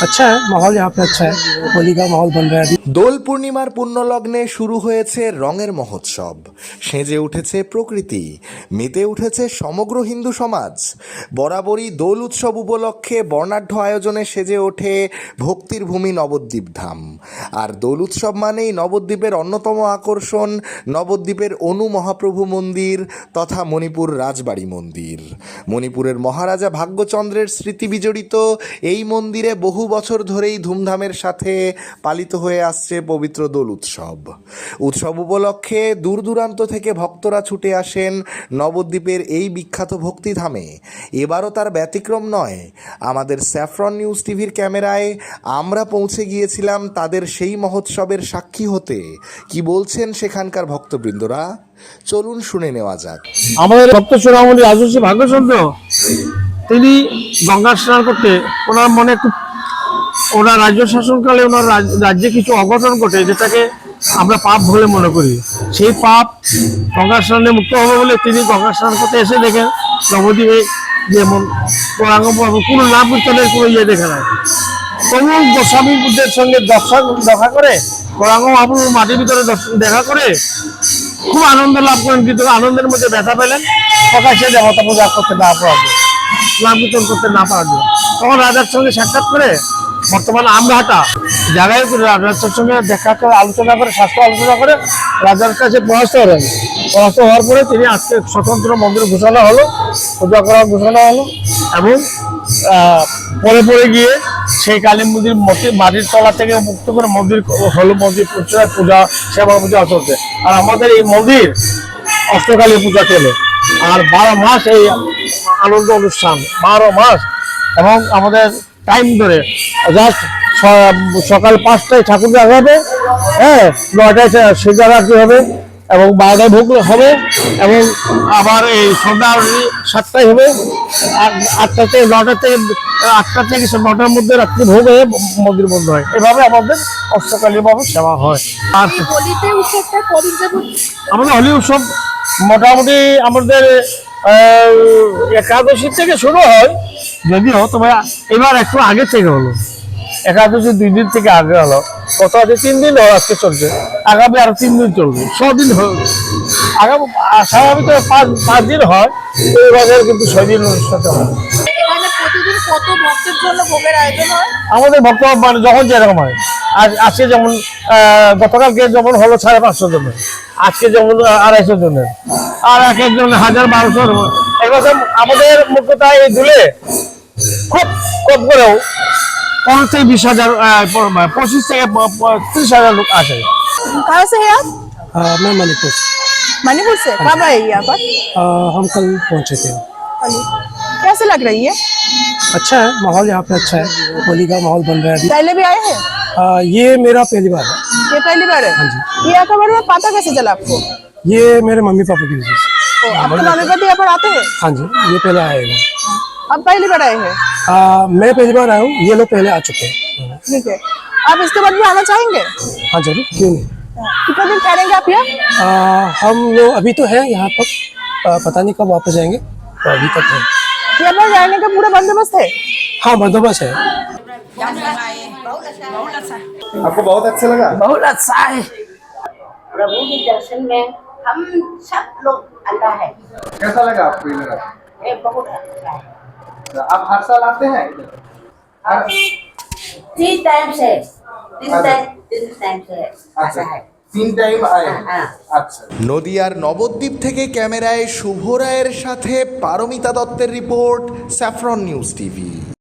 अच्छा है माहौल यहाँ पे अच्छा है होली का माहौल बन रहा है अभी দোল পূর্ণিমার পুণ্যলগ্নে শুরু হয়েছে রঙের মহোৎসব সেজে উঠেছে প্রকৃতি মেতে উঠেছে সমগ্র হিন্দু সমাজ বরাবরই দোল উৎসব উপলক্ষে বর্ণাঢ্য আয়োজনে সেজে ওঠে ভক্তির ভূমি নবদ্বীপ ধাম আর দোল উৎসব মানেই নবদ্বীপের অন্যতম আকর্ষণ নবদ্বীপের অনু মহাপ্রভু মন্দির তথা মণিপুর রাজবাড়ি মন্দির মণিপুরের মহারাজা ভাগ্যচন্দ্রের স্মৃতি বিজড়িত এই মন্দিরে বহু বছর ধরেই ধুমধামের সাথে পালিত হয়ে আসছে পবিত্র দোল উৎসব। উৎসব উপলক্ষে দূর দূরান্ত থেকে ভক্তরা ছুটে আসেন নবদ্বীপের এই বিখ্যাত ভক্তিধামে। এবারও তার ব্যতিক্রম নয়। আমাদের স্যাফরন নিউজ টিভির ক্যামেরায় আমরা পৌঁছে গিয়েছিলাম তাদের সেই মহোৎসবের সাক্ষী হতে। কি বলছেন সেখানকার ভক্তবৃন্দরা? চলুন শুনে নেওয়া যাক। আমাদের ভক্ত চূড়ামণি রাজস্বী ভাগ্যচন্দ্র তিনি গঙ্গা স্নান করতে ওনার মনে খুব ওনার রাজ্য শাসনকালে ওনার রাজ্যে কিছু অঘটন ঘটে যেটাকে আমরা পাপ বলে মনে করি। সেই পাপ গঙ্গা স্নানে মুক্ত হবে বলে তিনি গঙ্গা স্নান করতে এসে দেখেন নবদ্বীপে যেমন গৌরাঙ্গ কোনো নাম কীর্তনের কোনো ইয়ে দেখে নাই। তবু গোস্বামী বুদ্ধের সঙ্গে দর্শা দেখা করে গৌরাঙ্গ মহাপ্রভুর মাটির ভিতরে দর্শন দেখা করে খুব আনন্দ লাভ করেন, কিন্তু আনন্দের মধ্যে ব্যথা পেলেন। প্রকাশ্যে দেবতা পূজা করতে না পারার কীর্তন করতে না পারার তখন রাজার সঙ্গে সাক্ষাৎ করে বর্তমানে আমরাহাটা জায়গায় রাজার সঙ্গে দেখা করে, আলোচনা করে, স্বাস্থ্য আলোচনা করে রাজার কাছে পরাস্ত হলেন পরাস্ত হওয়ার পরে তিনি আজকে স্বতন্ত্র মন্দির ঘোষণা হলো, পূজা করার ঘোষণা হলো এবং পরে পরে গিয়ে সেই কালী মন্দির মাটির তলা থেকে মুক্ত করে মন্দির, হলো মন্দির পূজা সেবা পূজা চলছে আর আমাদের এই মন্দির অষ্টকালী পূজা চলে আর বারো মাস এই আনন্দ অনুষ্ঠান বারো মাস এবং আমাদের টাইম ধরে জাস্ট সকাল পাঁচটায় ঠাকুর দেখা হবে হ্যাঁ নয়টায় সেজা রাখতে হবে এবং বারোটায় ভোগ হবে এবং আবার এই সন্ধ্যা সাতটায় হবে। আটটা থেকে নটা থেকে আটটা থেকে নটার মধ্যে রাত্রি ভোগ হয়ে মন্দির বন্ধ হয়। এভাবে আমাদের অষ্টকালীভাবে সেবা হয়। আর আমাদের হোলি উৎসব মোটামুটি আমাদের একাদশী থেকে শুরু হয় যদিও তবে এবার একটু আগে থেকে হলো। একাদশী দুই দিন থেকে আগে হলো। কত আছে তিন দিন হলো আজকে চলছে। আগামী আরও তিন দিন চলবে। ছদিন হলো। আগামী স্বাভাবিক পাঁচ পাঁচ দিন হয়। এই বছর কিন্তু ছয় দিন অনুষ্ঠান হয়। আমাদের ভক্ত মানে যখন যেরকম হয়। আর আজকে যেমন গতকালকে যেমন হলো সাড়ে পাঁচশো জনের। আজকে যেমন আড়াইশো জনের। আর এক একজন হাজার বারোশো এবছর আমাদের মুখ্যতা এই দুলে খুব কম করেও পনেরো থেকে বিশ হাজার আহ, প- পঁচিশ থেকে প- প- ত্রিশ হাজার লোক আসে कहाँ से है आप आ, मैं मणिपुर से मणिपुर से कब आए यहाँ पर आ, हम कल पहुंचे थे कैसे लग रही है अच्छा है माहौल यहाँ पे अच्छा है होली का माहौल बन रहा है अभी पहले भी आए हैं आ, ये मेरा पहली बार है ये पहली बार है हाँ जी। ये यहाँ का बारे में पता कैसे चला आपको ये मेरे मम्मी पापा की वजह से आपके मम्मी पापा यहाँ पर आते हैं? हाँ जी ये पहले आए हैं। अब पहली बार आए हैं? मैं पहली बार आया हूँ ये लोग पहले आ चुके हैं। ठीक है। आप इसके बाद भी आना चाहेंगे? हाँ ज़रूर क्यों नहीं? कितने दिन ठहरेंगे आप यहाँ? हम लोग अभी तो है यहाँ पर। आ, पता नहीं कब वापस जाएँगे तो अभी तक है यहाँ पर रहने का पूरा बंदोबस्त है? हाँ बंदोबस्त है। आपको बहुत अच्छा लगा? बहुत अच्छा है। प्रभु के दर्शन में हम सब लोग आता है कैसा लगा आपको इधर ये बहुत अच्छा है आप हर साल आते हैं तीन टाइम से तीन टाइम तीन टाइम से आता है তিন টাইম আয় हाँ আচ্ছা নদিয়ার নবদ্বীপ থেকে ক্যামেরায় শুভ রায়ের সাথে পারমিতা দত্তের রিপোর্ট স্যাফরন নিউজ টিভি